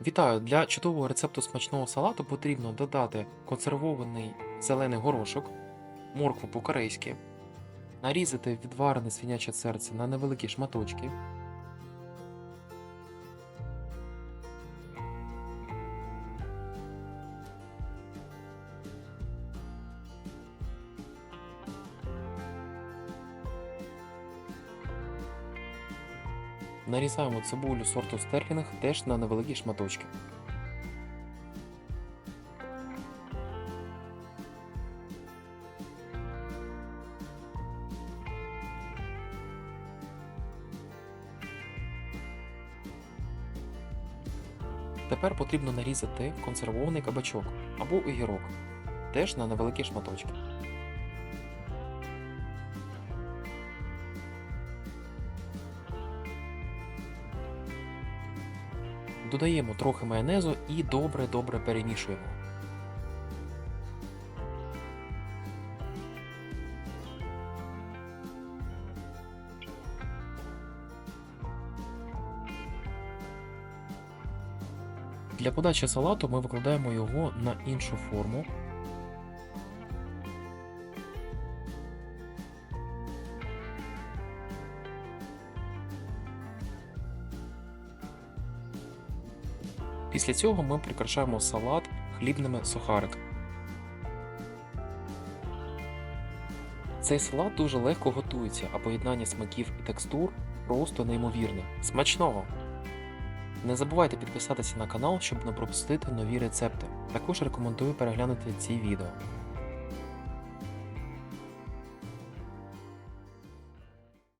Вітаю! Для чудового рецепту смачного салату потрібно додати консервований зелений горошок, моркву по-корейськи, нарізати відварене свиняче серце на невеликі шматочки, нарізаємо цибулю сорту стерлінг теж на невеликі шматочки. Тепер потрібно нарізати консервований кабачок або огірок, теж на невеликі шматочки. Додаємо трохи майонезу і добре-добре перемішуємо. Для подачі салату ми викладаємо його на іншу форму. Після цього ми прикрашаємо салат хлібними сухариками. Цей салат дуже легко готується, а поєднання смаків і текстур просто неймовірне. Смачного! Не забувайте підписатися на канал, щоб не пропустити нові рецепти. Також рекомендую переглянути ці відео.